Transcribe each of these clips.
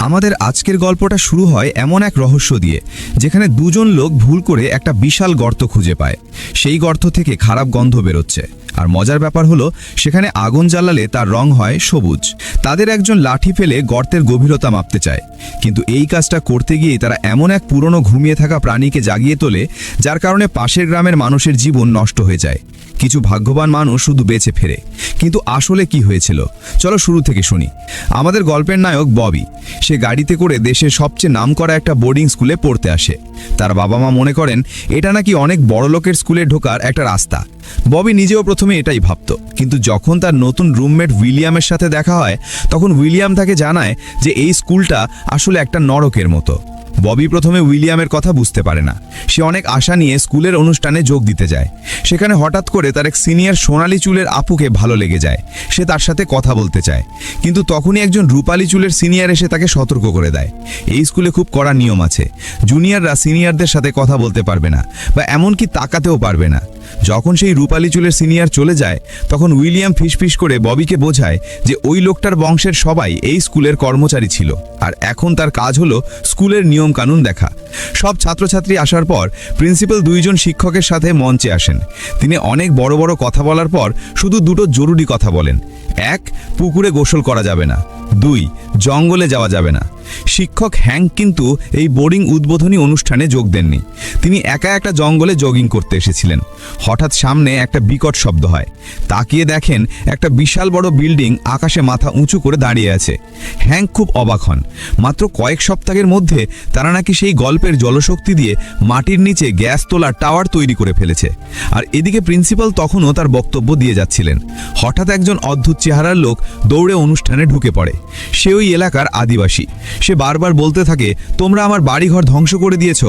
আমাদের আজকের গল্পটা শুরু হয় এমন এক রহস্য দিয়ে, যেখানে দুজন লোক ভুল করে একটা বিশাল গর্ত খুঁজে পায়। সেই গর্ত থেকে খারাপ গন্ধ বেরোচ্ছে। আর মজার ব্যাপার হলো, সেখানে আগুন জ্বালালে তার রং হয় সবুজ। তাদের একজন লাঠি ফেলে গর্তের গভীরতা মাপতে চায়। কিন্তু এই কাজটা করতে গিয়ে তারা এমন এক পুরনো ঘুমিয়ে থাকা প্রাণীকে জাগিয়ে তোলে, যার কারণে পাশের গ্রামের মানুষের জীবন নষ্ট হয়ে যায়। কিছু ভাগ্যবান মানুষ শুধু বেঁচে ফেরে। কিন্তু আসলে কি হয়েছিল? চলো শুরু থেকে শুনি। আমাদের গল্পের নায়ক ববি, সে গাড়িতে করে দেশের সবচেয়ে নামকরা একটা বোর্ডিং স্কুলে পড়তে আসে। তার বাবা মা মনে করেন, এটা নাকি অনেক বড় লোকের স্কুলে ঢোকার একটা রাস্তা। ববি নিজেও প্রথমে এটাই ভাবত। কিন্তু যখন তার নতুন রুমমেট উইলিয়ামের সাথে দেখা হয়, তখন উইলিয়াম তাকে জানায় যে এই স্কুলটা আসলে একটা নরকের মতো। ববি প্রথমে উইলিয়ামের কথা বুঝতে পারে না। সে অনেক আশা নিয়ে স্কুলের অনুষ্ঠানে যোগ দিতে যায়। সেখানে হঠাৎ করে তার এক সিনিয়র সোনালি চুলের আপুকে ভালো লেগে যায়। সে তার সাথে কথা বলতে চায়। কিন্তু তখনই একজন রূপালী চুলের সিনিয়র এসে তাকে সতর্ক করে দেয়। এই স্কুলে খুব কড়া নিয়ম আছে। জুনিয়ররা সিনিয়রদের সাথে কথা বলতে পারবে না বা এমনকি তাকাতেও পারবে না। যখন সেই রূপালী চুলের সিনিয়র চলে যায়, তখন উইলিয়াম ফিসফিস করে ববিকে বোঝায় যে ওই লোকটার বংশের সবাই এই স্কুলের কর্মচারী ছিল। আর এখন তার কাজ হলো স্কুলের নিয়ম কানুন দেখা। সব ছাত্রছাত্রী আসার পর প্রিন্সিপাল দুইজন শিক্ষকের সাথে মঞ্চে আসেন। তিনি অনেক বড় বড় কথা বলার পর শুধু দুটো জরুরি কথা বলেন। এক, পুকুরে গোসল করা যাবে না। দুই, জঙ্গলে যাওয়া যাবে না। শিক্ষক হ্যাংক কিন্তু এই বোর্ডিং উদ্বোধনী অনুষ্ঠানে যোগ দেননি। তিনি একা একটা জঙ্গলে জগিং করতে এসেছিলেন। হঠাৎ সামনে একটা বিকট শব্দ হয়। তাকিয়ে দেখেন একটা বিশাল বড় বিল্ডিং আকাশে মাথা উঁচু করে দাঁড়িয়ে আছে। হ্যাংক খুব অবাক হন। মাত্র কয়েক সপ্তাহের মধ্যে তারা নাকি সেই গল্পের জলশক্তি দিয়ে মাটির নিচে গ্যাস তোলার টাওয়ার তৈরি করে ফেলেছে। আর এদিকে প্রিন্সিপাল তখনও তার বক্তব্য দিয়ে যাচ্ছিলেন। হঠাৎ একজন অদ্ভুত চেহারার লোক দৌড়ে অনুষ্ঠানে ঢুকে পড়ে। সে ওই এলাকার আদিবাসী। সে বারবার বলতে থাকে, তোমরা আমার বাড়িঘর ধ্বংস করে দিয়েছ।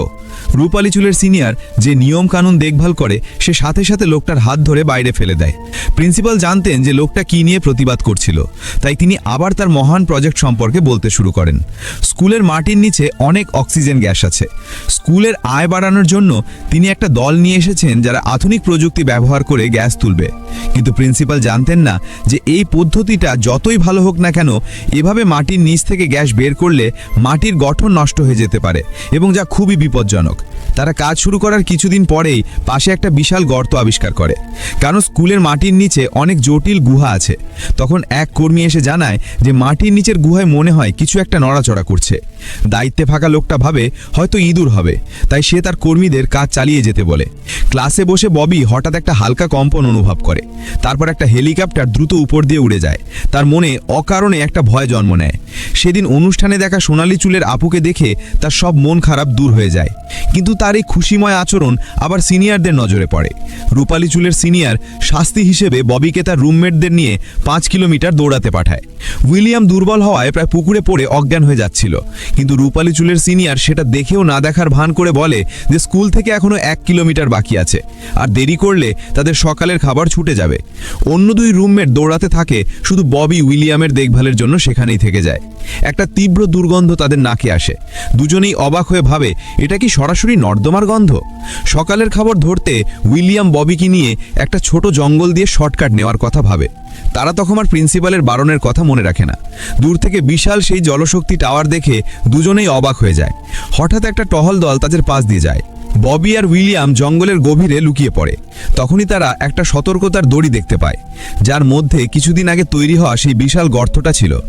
রূপালী চুলের সিনিয়র যে নিয়ম কানুন দেখভাল করে, সে সাথে সাথে লোকটার হাত ধরে বাইরে ফেলে দেয়। প্রিন্সিপাল জানতেন যে লোকটা কি নিয়ে প্রতিবাদ করছিল, তাই তিনি আবার তার মহান প্রজেক্ট সম্পর্কে বলতে শুরু করেন। স্কুলের মাটির নিচে অনেক অক্সিজেন গ্যাস আছে। স্কুলের আয় বাড়ানোর জন্য তিনি একটা দল নিয়ে এসেছেন যারা আধুনিক প্রযুক্তি ব্যবহার করে গ্যাস তুলবে। কিন্তু প্রিন্সিপাল জানতেন না যে এই পদ্ধতিটা যতই ভালো হোক না কেন, এভাবে মাটির নিচ থেকে গ্যাস বের করলে মাটির গঠন নষ্ট হয়ে যেতে পারে এবং যা খুবই বিপজ্জনক। তারা কাজ শুরু করার কিছুদিন পরেই পাশে একটা বিশাল গর্ত আবিষ্কার করে। কারণ স্কুলের মাটির নিচে অনেক জটিল গুহা আছে। তখন এক কর্মী এসে জানায় যে মাটির নিচের গুহায় মনে হয় কিছু একটা নড়াচড়া করছে। দায়িত্বে ফাঁকা লোকটা ভাবে, হয়তো ইঁদুর হবে। তাই সে তার কর্মীদের কাজ চালিয়ে যেতে বলে। ক্লাসে বসে ববি হঠাৎ একটা হালকা কম্পন অনুভব করে। তারপর একটা হেলিকপ্টার দ্রুত উপর দিয়ে উড়ে যায়। তার মনে অকারণে একটা ভয় জন্ম নেয়। সেদিন অনুষ্ঠানে দেখা সোনালি চুলের আপুকে দেখে তার সব মন খারাপ দূর হয়ে যায়। কিন্তু তার এই খুশিময় আচরণ আবার সিনিয়রদের নজরে পড়ে। রূপালি চুলের সিনিয়র শাস্তি হিসেবে ববিকে তার রুমমেটদের নিয়ে পাঁচ কিলোমিটার দৌড়াতে পাঠায়। উইলিয়াম দুর্বল হওয়ায় প্রায় পুকুরে পড়ে অজ্ঞান হয়ে যাচ্ছিল। কিন্তু রূপালী চুলের সিনিয়র সেটা দেখেও না দেখার ভান করে বলে যে স্কুল থেকে এখনও এক কিলোমিটার বাকি আছে। আর দেরি করলে তাদের সকালের খাবার ছুটে যাবে। অন্য দুই রুমমেট দৌড়াতে থাকে, শুধু ববি উইলিয়ামের দেখভালের জন্য সেখানেই থেকে যায়। একটা তীব্র দুর্গন্ধ তাদের নাকে আসে। দুজনেই অবাক হয়ে ভাবে, এটা কি সরাসরি নর্দমার গন্ধ? সকালের খাবার ধরতে উইলিয়াম ববিকে নিয়ে একটা ছোট জঙ্গল দিয়ে শর্টকাট নেওয়ার কথা ভাবে। তারা তখন আর প্রিন্সিপালের বারণের কথা মনে রাখে না। দূর থেকে বিশাল সেই জলশক্তি টাওয়ার দেখে দুজনেই অবাক হয়ে যায়। হঠাৎ একটা টহল দল তাদের পাশ দিয়ে যায়। ববি আর উইলিয়াম জঙ্গলের গভীরে লুকিয়ে পড়ে। তখনই তারা একটা সতর্কতার দড়ি দেখতে পায়, যার মধ্যে কিছুদিন আগে তৈরি হওয়া সেই বিশাল গর্তটা ছিল।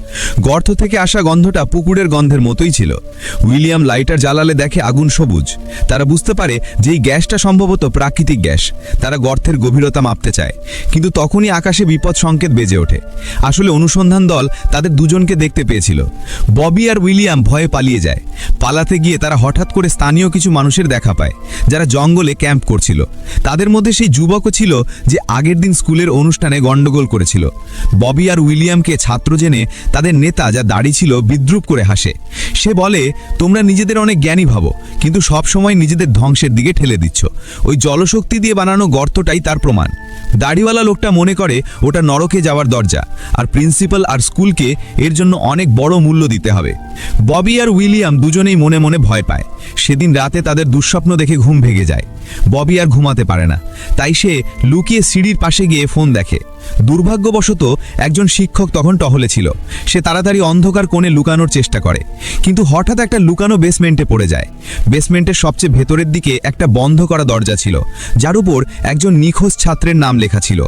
গর্ত থেকে আসা গন্ধটা পুকুরের গন্ধের মতোই ছিল। উইলিয়াম লাইটার জ্বালালে দেখে আগুন সবুজ। তারা বুঝতে পারে যে এই গ্যাসটা সম্ভবত প্রাকৃতিক গ্যাস। তারা গর্তের গভীরতা মাপতে চায়। কিন্তু তখনই আকাশে বিপদ সংকেত বেজে ওঠে। আসলে অনুসন্ধান দল তাদের দুজনকে দেখতে পেয়েছিল। ববি আর উইলিয়াম ভয়ে পালিয়ে যায়। পালাতে গিয়ে তারা হঠাৎ করে স্থানীয় কিছু মানুষের দেখা পায়, যারা জঙ্গলে ক্যাম্প করছিল। তাদের মধ্যে সেই যুবকও ছিল যে আগের দিন স্কুলের অনুষ্ঠানে গন্ডগোল করেছিল। ববি আর উইলিয়ামকে ছাত্র জেনে তাদের নেতা যা দাড়ি ছিল বিদ্রুপ করে হাসে। সে বলে, তোমরা নিজেদের অনেক জ্ঞানী ভাবো, কিন্তু সব সময় নিজেদের ধ্বংসের দিকে ঠেলে দিচ্ছ। ওই জলশক্তি দিয়ে বানানো গর্তটাই তার প্রমাণ। দাড়িওয়ালা লোকটা মনে করে ওটা নরকে যাওয়ার দরজা, আর প্রিন্সিপাল আর স্কুলকে এর জন্য অনেক বড় মূল্য দিতে হবে। ববি আর উইলিয়াম দুজনেই মনে মনে ভয় পায়। সেদিন রাতে তাদের দুঃস্বপ্ন দেখে ঘুম ভেঙে যায়। ববি আর ঘুমাতে পারে না। তাই সে লুকিয়ে সিঁড়ির পাশে গিয়ে ফোন দেখে। দুর্ভাগ্যবশত একজন শিক্ষক তখন টহলে ছিল। সে তাড়াতাড়ি অন্ধকার কোণে লুকানোর চেষ্টা করে। কিন্তু হঠাৎ একটা লুকানো বেসমেন্টে পড়ে যায়। বেসমেন্টের সবচেয়ে ভেতরের দিকে একটা বন্ধ করা দরজা ছিল, যার উপর একজন নিখোঁজ ছাত্রের নাম লেখা ছিল।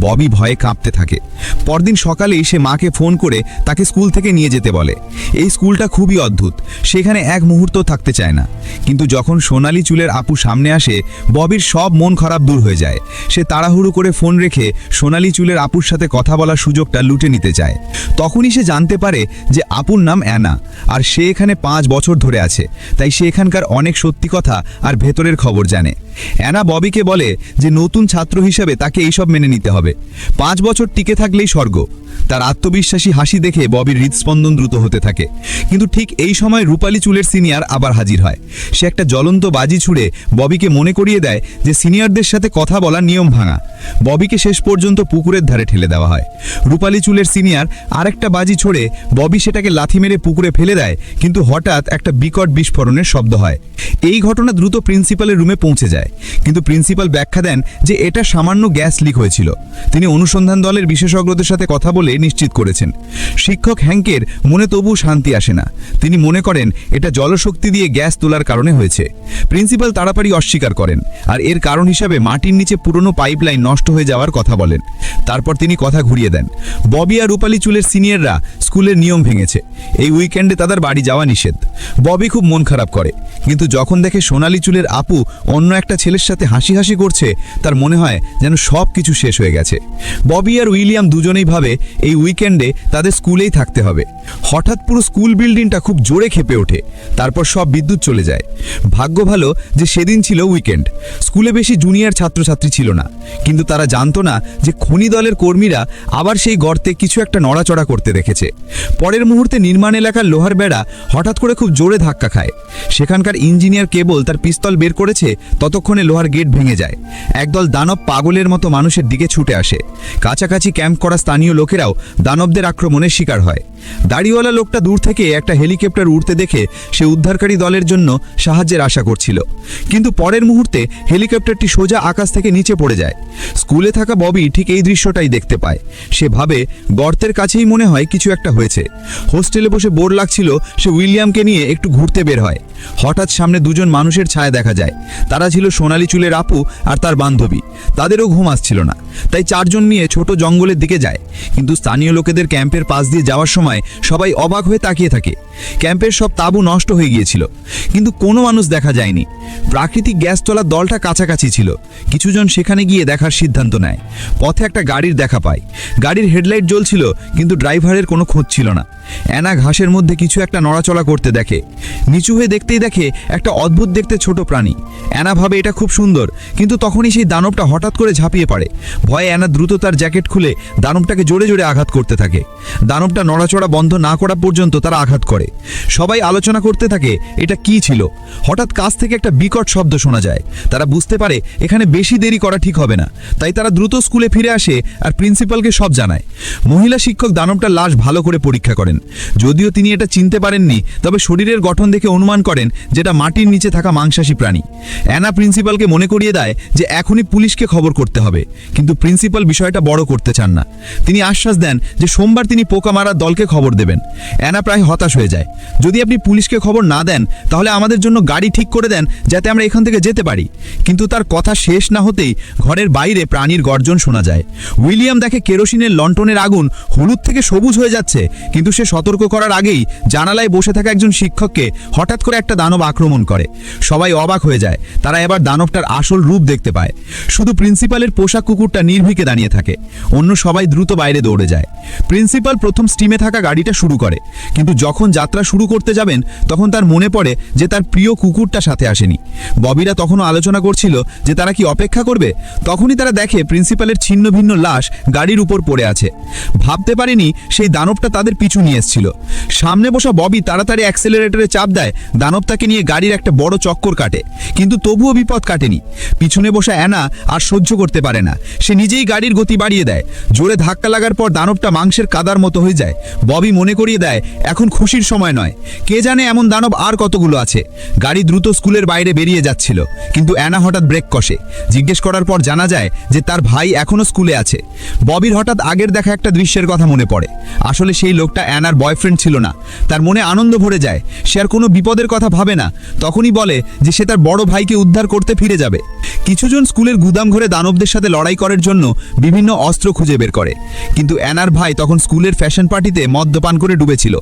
ববি ভয়ে কাঁপতে থাকে। পরদিন সকালেই সে মাকে ফোন করে তাকে স্কুল থেকে নিয়ে যেতে বলে। এই স্কুলটা খুবই অদ্ভুত। সেখানে এক মুহূর্ত থাকতে চায় না। কিন্তু যখন সোনালি চুলের আপু সামনে আসে, ববির সব মন খারাপ দূর হয়ে যায়। সে তাড়াহুড়ো করে ফোন রেখে সোনালি চুলের আপুর সাথে কথা বলার সুযোগটা লুটে নিতে চায়। তখনই সে জানতে পারে যে আপুর নাম অ্যানা, আর সে এখানে পাঁচ বছর ধরে আছে, তাই সে এখানকার অনেক সত্যি কথা আর ভেতরের খবর জানে। অ্যানা ববিকে বলে যে, নতুন ছাত্র হিসেবে তাকে এইসব মেনে নিতে হবে। পাঁচ বছর টিকে থাকলেই স্বর্গ। তার আত্মবিশ্বাসী হাসি দেখে ববির হৃদস্পন্দন দ্রুত হতে থাকে। কিন্তু ঠিক এই সময় রূপালী চুলের সিনিয়র আবার হাজির হয়। সে একটা জ্বলন্ত বাজি ছুড়ে ববিকে মনে করিয়ে দেয় যে সিনিয়রদের সাথে কথা বলার নিয়ম ভাঙা। ববিকে শেষ পর্যন্ত পুকুরের ধারে ঠেলে দেওয়া হয়। রূপালী চুলের সিনিয়র আরেকটা বাজি ছোড়ে ববি সেটাকে লাথি মেরে পুকুরে ফেলে দেয়, কিন্তু হঠাৎ একটা বিকট বিস্ফোরণের শব্দ হয়। এই ঘটনা দ্রুত প্রিন্সিপালের রুমে পৌঁছে যায়। কিন্তু প্রিন্সিপাল ব্যাখ্যা দেন যে এটা সামান্য গ্যাস লিক হয়েছিল। তিনি অনুসন্ধান দলের বিশেষজ্ঞদের সাথে কথা বলে নিশ্চিত করেছেন। শিক্ষক হ্যাঙ্কের মনে তবু শান্তি আসে না। তিনি মনে করেন, এটা জলশক্তি দিয়ে গ্যাস তোলার কারণে হয়েছে। প্রিন্সিপাল তাড়াতাড়ি অস্বীকার করেন আর এর কারণ হিসাবে মাটির নিচে পুরনো পাইপলাইন নষ্ট হয়ে যাওয়ার কথা বলেন। তারপর তিনি কথা ঘুরিয়ে দেন। ববি আর রূপালী চুলের সিনিয়ররা স্কুলের নিয়ম ভেঙেছে। এই উইকেন্ডে তাদের বাড়ি যাওয়া নিষেধ। ববি খুব মন খারাপ করে। কিন্তু যখন দেখে সোনালী চুলের আপু অন্য একটা ছেলের সাথে হাসি হাসি করছে, তার মনে হয় যেন সব কিছু শেষ হয়ে গেছে। ববি আর উইলিয়াম দুজনেই ভাবে এই উইকেন্ডে তাদের স্কুলেই থাকতে হবে। হঠাৎ পুরো স্কুল বিল্ডিংটা খুব জোরে খেপে ওঠে। তারপর সব বিদ্যুৎ চলে যায়। ভাগ্য ভালো যে সেদিন ছিল উইকেন্ড স্কুলে বেশি জুনিয়র ছাত্রছাত্রী ছিল না। কিন্তু তারা জানতো না যে খনি দলের কর্মীরা আবার সেই গর্তে কিছু একটা নড়াচড়া করতে দেখেছে। পরের মুহূর্তে নির্মাণ এলাকার লোহার বেড়া হঠাৎ করে খুব জোরে ধাক্কা খায়। সেখানকার ইঞ্জিনিয়ার কেবল তার পিস্তল বের করেছে, ততক্ষণে লোহার গেট ভেঙে যায়। একদল দানব পাগলের মতো মানুষের দিকে ছুটে আসে। কাছাকাছি ক্যাম্প করা স্থানীয় লোকেরাও দানবদের আক্রমণের শিকার হয়। দাড়িওয়ালা লোকটা দূর থেকে একটা হেলিকপ্টার উড়তে দেখে সে উদ্ধারকারী দলের জন্য সাহায্যের আশা করছিল। কিন্তু পরের মুহূর্তে হেলিকপ্টারটি সোজা আকাশ থেকে নিচে পড়ে যায়। স্কুলে থাকা ববি ঠিক এই দৃশ্যটাই দেখতে পায়। সে ভাবে, গর্তের কাছেই মনে হয় কিছু একটা হয়েছে। হোস্টেলে বসে বোর লাগছিল, সে উইলিয়ামকে নিয়ে একটু ঘুরতে বের হয়। হঠাৎ সামনে দুজন মানুষের ছায়া দেখা যায়। তারা ছিল সোনালী চুলের আপু আর তার বান্ধবী। তাদেরও ঘুম আসছিল না। তাই চারজন নিয়ে ছোট জঙ্গলের দিকে যায়। কিন্তু স্থানীয় লোকেদের ক্যাম্পের পাশ দিয়ে যাওয়ার সময় সবাই অবাক হয়ে তাকিয়ে থাকে। ক্যাম্পের সব তাঁবু নষ্ট হয়ে গিয়েছিল। কিন্তু কোনো মানুষ দেখা যায়নি। প্রাকৃতিক গ্যাস তোলার দলটা কাছাকাছি ছিল। কিছুজন সেখানে গিয়ে দেখার সিদ্ধান্ত নেয়। পথে একটা গাড়ির দেখা পায়। গাড়ির হেডলাইট জ্বলছিল, কিন্তু ড্রাইভারের কোনো খোঁজ ছিল না। অ্যানা ঘাসের মধ্যে কিছু একটা নড়াচড়া করতে দেখে। নিচু হয়ে দেখতেই দেখে একটা অদ্ভুত দেখতে ছোট প্রাণী। অ্যানা ভাবে এটা খুব সুন্দর, কিন্তু তখনই সেই দানবটা হঠাৎ করে ঝাঁপিয়ে পড়ে। ভয়ে অ্যানা দ্রুত তার জ্যাকেট খুলে দানবটাকে জোরে জোরে আঘাত করতে থাকে। দানবটা নড়াচড়া বন্ধ না করা পর্যন্ত তারা আঘাত করে। সবাই আলোচনা করতে থাকে, এটা কি ছিল? হঠাৎ কাছ থেকে একটা বিকট শব্দ শোনা যায়। তারা বুঝতে পারে, এখানে বেশি দেরি করা ঠিক হবে না। তাই তারা দ্রুত স্কুলে ফিরে আসে আর প্রিন্সিপালকে সব জানায়। মহিলা শিক্ষক দানবটার লাশ ভালো করে পরীক্ষা করেন। যদিও তিনি এটা চিনতে পারেননি, তবে শরীরের গঠন দেখে অনুমান করেন যেটা মাটির নিচে থাকা মাংসাশী প্রাণী। অ্যানা প্রিন্সিপালকে মনে করিয়ে দেয় যে এখনই পুলিশকে খবর করতে হবে, কিন্তু প্রিন্সিপাল বিষয়টা বড় করতে চান না। তিনি আশ্বাস দেন যে সোমবার তিনি পোকা মারার দলকে খবর দেবেন। অ্যানা প্রায় হতাশ হয়ে যায়। যদি আপনি পুলিশকে খবর না দেন, তাহলে আমাদের জন্য গাড়ি ঠিক করে দেন যাতে আমরা এখান থেকে যেতে পারি। কিন্তু তার কথা শেষ না হতেই ঘরের বাইরে প্রাণীর গর্জন শোনা যায়। উইলিয়াম দেখে কেরোসিনের লন্ঠনের আগুন হলুদ থেকে সবুজ হয়ে যাচ্ছে, কিন্তু সে সতর্ক করার আগেই জানালায় বসে থাকা একজন শিক্ষককে হঠাৎ করে একটা দানব আক্রমণ করে। সবাই অবাক হয়ে যায়। তারা এবার দানবটার আসল রূপ দেখতে পায়। শুধু প্রিন্সিপালের পোশাক কুকুরটা নির্ভীকে দাঁড়িয়ে থাকে। অন্য সবাই দ্রুত বাইরে দৌড়ে যায়। প্রিন্সিপাল প্রথম স্টিমে থাকা গাড়িটা শুরু করে। কিন্তু যখন যাত্রা শুরু করতে যাবেন, তখন তার মনে পড়ে যে তার প্রিয় কুকুরটা সাথে আসেনি। ববিরা তখনও আলোচনা করছিল যে তারা কি অপেক্ষা করবে? তখনই তারা দেখে প্রিন্সিপালের ছিন্ন ভিন্ন লাশ গাড়ির উপর পড়ে আছে। ভাবতে পারেনি সেই দানবটা তাদের পিছু নিয়ে এসেছিল। সামনে বসা ববি তাড়াতাড়ি অ্যাক্সেলারেটরে চাপ দেয়। দানব তাকে নিয়ে গাড়ির একটা বড় চক্কর কাটে। কিন্তু তবুও বিপদ কাটেনি। পিছনে বসা অ্যানা আর সহ্য করতে পারে না। সে নিজেই গাড়ির গতি বাড়িয়ে দেয়। জোরে ধাক্কা লাগার পর দানবটা মাংসের কাদার মতো হয়ে যায়। ববি মনে করিয়ে দেয়, এখন খুশির সময় নয়। কে জানে এমন দানব আর কতগুলো আছে? গাড়ি দ্রুত স্কুলের বাইরে বেরিয়ে যাচ্ছিল। কিন্তু অ্যানা হঠাৎ ব্রেক কষে। জিজ্ঞেস করার পর জানা যায় যে তার ভাই এখনও স্কুলে আছে। ববির হঠাৎ আগের দেখা একটা দৃশ্যের কথা মনে পড়ে। আসলে সেই লোকটা অ্যানার বয়ফ্রেন্ড ছিল না। তার মনে আনন্দ ভরে যায়। সে আর কোনো বিপদের কথা ভাবে না। তখনই বলে যে সে তার বড় ভাইকে উদ্ধার করতে ফিরে যাবে। কিছুজন স্কুলের গুদাম ঘরে দানবদের সাথে লড়াই করার জন্য বিভিন্ন অস্ত্র খুঁজে বের করে। কিন্তু অ্যানার ভাই তখন স্কুলের ফ্যাশন পার্টিতে মদ্যপান করে ডুবেছিল।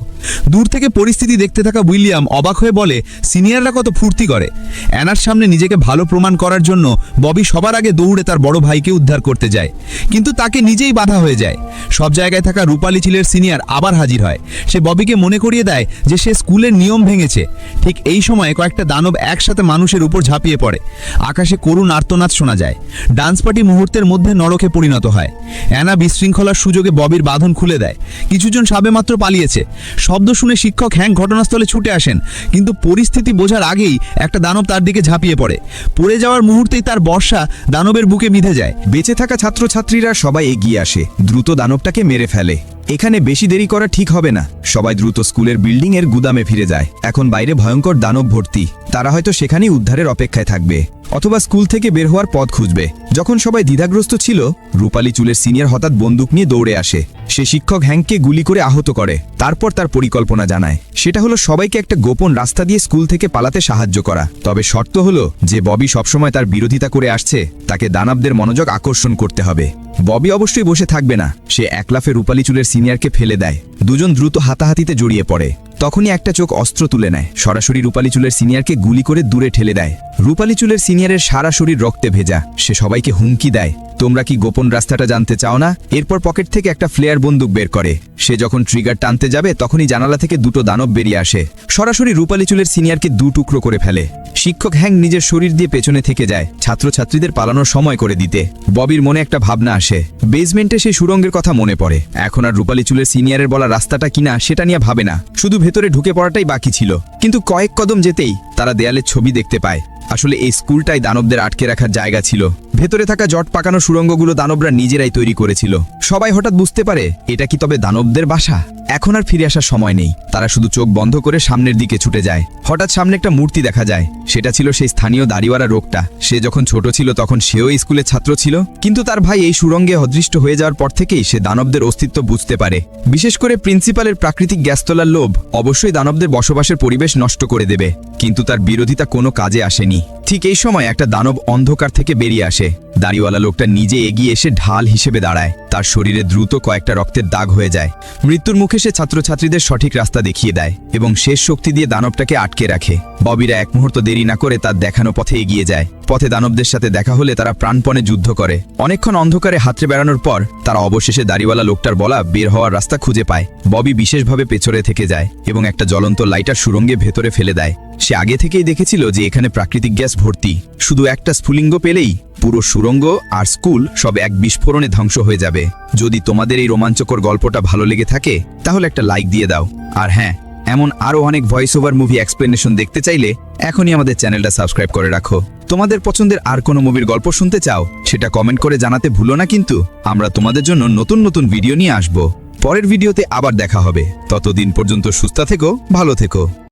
দূর থেকে পরিস্থিতি দেখতে থাকা উইলিয়াম অবাক হয়ে বলে, সিনিয়ররা কত ফুর্তি করে। অ্যানার সামনে নিজেকে ভালো প্রমাণ করার জন্য ববি সবার আগে দৌড়ে তার বড় ভাইকে উদ্ধার করতে যায়। কিন্তু তাকে নিজেই বাধা হয়ে যায়। সব জায়গায় থাকা রূপালী চিলের সিনিয়র আবার হাজির হয়। সে ববিকে মনে করিয়ে দেয় যে সে স্কুলের নিয়ম ভেঙেছে। ঠিক এই সময় কয়েকটা দানব একসাথে মানুষের উপর ঝাঁপিয়ে পড়ে। আকাশে করুণ আর্তনাদ শোনা যায়। ডান্স পার্টি মুহূর্তের মধ্যে নরকে পরিণত হয়। অ্যানা বিশৃঙ্খলার সুযোগে ববির বাঁধন খুলে দেয়। কিছুজন সাবেমাত্র পালিয়েছে। শব্দ শুনে শিক্ষক হ্যাং ঘটনাস্থলে ছুটে আসেন। কিন্তু পরিস্থিতি বোঝার আগেই একটা দানব তার দিকে ঝাঁপিয়ে পড়ে। পড়ে যাওয়ার মুহূর্তেই তার বর্ষা দানবের বুকে বিঁধে যায়। বেঁচে থাকা ছাত্রছাত্রীরা সবাই এগিয়ে আসে। দ্রুত দানবটাকে মেরে ফেলে। এখানে বেশি দেরি করা ঠিক হবে না। সবাই দ্রুত স্কুলের বিল্ডিং এর গুদামে ফিরে যায়। এখন বাইরে ভয়ঙ্কর দানব ভর্তি। তারা হয়তো সেখানেই উদ্ধারের অপেক্ষায় থাকবে, অথবা স্কুল থেকে বের হওয়ার পথ খুঁজবে। যখন সবাই দ্বিধাগ্রস্ত ছিল, রূপালী চুলের সিনিয়র হঠাৎ বন্দুক নিয়ে দৌড়ে আসে। সে শিক্ষক হ্যাংকে গুলি করে আহত করে। তারপর তার পরিকল্পনা জানায়। সেটা হলো সবাইকে একটা গোপন রাস্তা দিয়ে স্কুল থেকে পালাতে সাহায্য করা। তবে শর্ত হলো, যে ববি সবসময় তার বিরোধিতা করে আসছে, তাকে দানবদের মনোযোগ আকর্ষণ করতে হবে। ববি অবশ্যই বসে থাকবে না। সে একলাফে রূপালী চুলের সিনিয়রকে ফেলে দেয়। দুজন দ্রুত হাতাহাতিতে জড়িয়ে পড়ে। তখনই একটা চোখ অস্ত্র তুলে নেয়। সরাসরি রূপালী চুলের সিনিয়রকে গুলি করে দূরে ঠেলে দেয়। রূপালী চুলের সিনিয়রের সারা শরীর রক্তে ভেজা। সে সবাইকে হুমকি দেয়। তোমরা কি গোপন রাস্তাটা জানতে চাও না? এরপর পকেট থেকে একটা ফ্লেয়ার বন্দুক বের করে। সে যখন ট্রিগার টানতে যাবে, তখনই জানালা থেকে দুটো দানব বেরিয়ে আসে। সরাসরি রূপালী চুলের সিনিয়রকে দু টুকরো করে ফেলে। শিক্ষক হ্যাং নিজের শরীর দিয়ে পেছনে থেকে যায়, ছাত্রছাত্রীদের পালানোর সময় করে দিতে। ববির মনে একটা ভাবনা আসে। বেসমেন্টে সেই সুরঙ্গের কথা মনে পড়ে। এখন আর রূপালী চুলের সিনিয়রের বলা রাস্তাটা কিনা, সেটা নিয়ে ভাবে না। শুধু ভেতরে ঢুকে পড়াটাই বাকি ছিল। কিন্তু কয়েক কদম যেতেই তারা দেয়ালের ছবি দেখতে পায়। আসলে এই স্কুলটাই দানবদের আটকে রাখার জায়গা ছিল। ভেতরে থাকা জট পাকানো সুরঙ্গগুলো দানবরা নিজেরাই তৈরি করেছিল। সবাই হঠাৎ বুঝতে পারে, এটা কি তবে দানবদের বাসা? এখন আর ফিরে আসার সময় নেই। তারা শুধু চোখ বন্ধ করে সামনের দিকে ছুটে যায়। হঠাৎ সামনে একটা মূর্তি দেখা যায়। সেটা ছিল সেই স্থানীয় দাড়িওয়ালা রোগটা। সে যখন ছোট ছিল তখন সেও স্কুলের ছাত্র ছিল। কিন্তু তার ভাই এই সুরঙ্গে অদৃষ্ট হয়ে যাওয়ার পর থেকেই সে দানবদের অস্তিত্ব বুঝতে পারে। বিশেষ করে প্রিন্সিপালের প্রাকৃতিক গ্যাস তোলার লোভ অবশ্যই দানবদের বসবাসের পরিবেশ নষ্ট করে দেবে। কিন্তু তার বিরোধিতা কোনো কাজে আসেনি। ঠিক এই সময় একটা দানব অন্ধকার থেকে বেরিয়ে আসে। দাড়িওয়ালা লোকটা নিজে এগিয়ে এসে ঢাল হিসেবে দাঁড়ায়। তার শরীরে দ্রুত কয়েকটা রক্তের দাগ হয়ে যায়। মৃত্যুর মুখে সে ছাত্রছাত্রীদের সঠিক রাস্তা দেখিয়ে দেয় এবং শেষ শক্তি দিয়ে দানবটাকে আটকে রাখে। ববিরা এক মুহূর্ত দেরি না করে তার দেখানো পথে এগিয়ে যায়। পথে দানবদের সাথে দেখা হলে তারা প্রাণপণে যুদ্ধ করে। অনেকক্ষণ অন্ধকারে হাতড়ে বেড়ানোর পর তারা অবশেষে দাড়িওয়ালা লোকটার বলা বের হওয়ার রাস্তা খুঁজে পায়। ববি বিশেষভাবে পেছরে থেকে যায় এবং একটা জ্বলন্ত লাইটার সুরঙ্গে ভেতরে ফেলে দেয়। সে আগে থেকেই দেখেছিল যে এখানে প্রাকৃতিক গ্যাস ভর্তি। শুধু একটা স্ফুলিঙ্গ পেলেই পুরো সুরঙ্গ আর স্কুল সব এক বিস্ফোরণে ধ্বংস হয়ে যাবে। যদি তোমাদের এই রোমাঞ্চকর গল্পটা ভালো লেগে থাকে, তাহলে একটা লাইক দিয়ে দাও। আর হ্যাঁ এমন আরও অনেক ভয়েস ওভার মুভি এক্সপ্লেনেশন দেখতে চাইলে এখনই আমাদের চ্যানেলটা সাবস্ক্রাইব করে রাখো। তোমাদের পছন্দের আর কোনো মুভির গল্প শুনতে চাও, সেটা কমেন্ট করে জানাতে ভুলো না কিন্তু, আমরা তোমাদের জন্য নতুন নতুন ভিডিও নিয়ে আসব। পরের ভিডিওতে আবার দেখা হবে। ততদিন পর্যন্ত সুস্থ থেকো, ভালো থেকো।